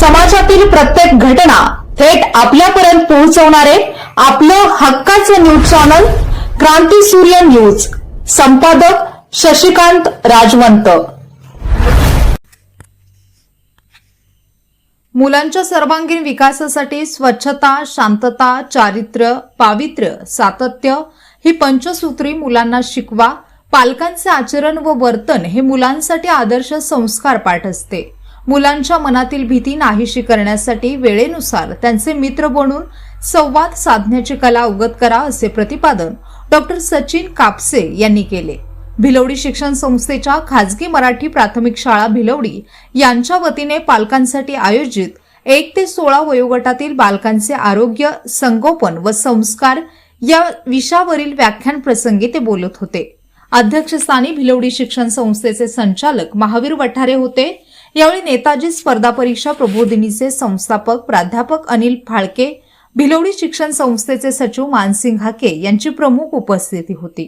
समाजातील प्रत्येक घटना थेट आपल्यापर्यंत पोहोचवणारे आपलं हक्काचं न्यूज चॅनल क्रांती सूर्य न्यूज. संपादक शशिकांत राजवंत. मुलांच्या सर्वांगीण विकासासाठी स्वच्छता शांतता चारित्र्य पावित्र्य सातत्य ही पंचसूत्री मुलांना शिकवा. पालकांचे आचरण व वर्तन हे मुलांसाठी आदर्श संस्कार पाठ असते. मुलांच्या मनातील भीती नाहीशी करण्यासाठी वेळेनुसार त्यांचे मित्र बनून संवाद साधण्याची कला अवगत करा असे प्रतिपादन डॉक्टर सचिन कापसे यांनी केले. भिलवडी शिक्षण संस्थेच्या खाजगी मराठी प्राथमिक शाळा भिलवडी यांच्या वतीने पालकांसाठी आयोजित एक ते सोळा वयोगटातील बालकांचे आरोग्य संगोपन व संस्कार या विषयावरील व्याख्यान प्रसंगी ते बोलत होते. अध्यक्षस्थानी भिलवडी शिक्षण संस्थेचे संचालक महावीर वठारे होते. यावेळी नेताजी स्पर्धा परीक्षा प्रबोधिनीचे संस्थापक प्राध्यापक अनिल फाळके भिलवडी शिक्षण संस्थेचे सचिव मानसिंग हाके यांची प्रमुख उपस्थिती होती.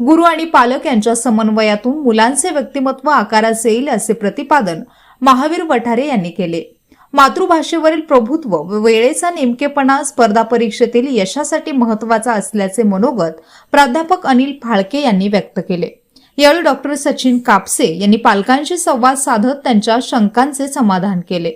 गुरु आणि पालक यांच्या समन्वयातून मुलांचे व्यक्तिमत्व आकारास येईल असे प्रतिपादन महावीर वठारे यांनी केले. मातृभाषेवरील प्रभुत्व व वेळेचा नेमकेपणा स्पर्धा परीक्षेतील यशासाठी महत्त्वाचा असल्याचे मनोगत प्राध्यापक अनिल फाळके यांनी व्यक्त केले. यावेळी डॉक्टर सचिन कापसे यांनी पालकांशी संवाद साधत त्यांच्या शंकांचे समाधान केले.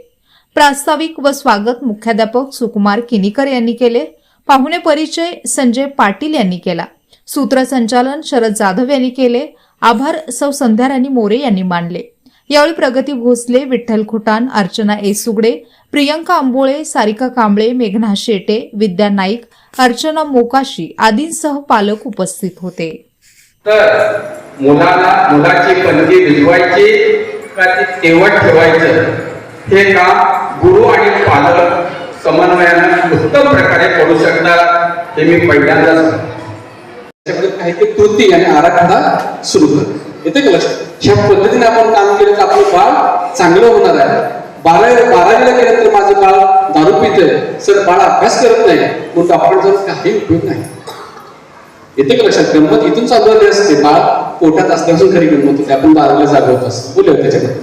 प्रास्ताविक व स्वागत मुख्याध्यापक सुकुमार किनीकर यांनी केले. पाहुणे परिचय संजय पाटील यांनी केला. सूत्रसंचालन शरद जाधव यांनी केले. आभार सौ संध्याराणी मोरे यांनी मानले. यावेळी प्रगती भोसले विठ्ठल खुटान अर्चना एसुगडे प्रियंका आंबोळे सारिका कांबळे मेघना शेटे विद्या नाईक अर्चना मोकाशी आदींसह पालक उपस्थित होते. तर मुलाला मुलाची पणती भिजवायची का ती तेवट ठेवायचं? हे काम गुरु आणि पालक समन्वयानं उत्तम प्रकारे करू शकतात हे मी पहिल्यांदाच काही ते कृती आणि आराखडा सुरू कर. येते का लक्षात? ह्या पद्धतीने आपण काम केलं तर आपलं बाळ चांगलं होणार आहे. बारा बारावीला गेलं तर माझं बाळ दारू पितंय. सर बाळ अभ्यास करत नाही. मग डॉक्टर जाऊन काही उपयोग नाही. येते का लक्षात? गंमत इथून चालू असते. बाळ पोटात असल्यापासून खरी गंमत होते. आपण बाळाला जागवत असतो. बोलूया त्याच्यामध्ये.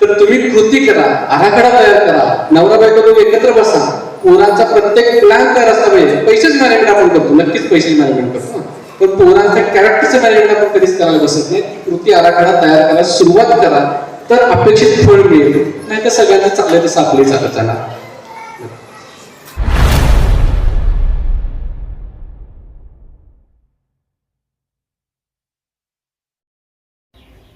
तर तुम्ही कृती करा. आराखडा तयार करा. नवरा बायको दोघं एकत्र बसा. पोरांचा प्रत्येक प्लॅन तयार असला पाहिजे पैसेच मॅनेजमेंट आपण करतो. नक्कीच पैसे मॅनेजमेंट करतो पण पोरांच्या कॅरेक्टरचं मॅनेजमेंट आपण कधीच करायला बसत नाही. कृती आराखडा तयार करायला सुरुवात करा. तर अपेक्षित फळ मिळेल. नाही तर सगळ्यांना चाललंय तसं आपले चालत जाणार.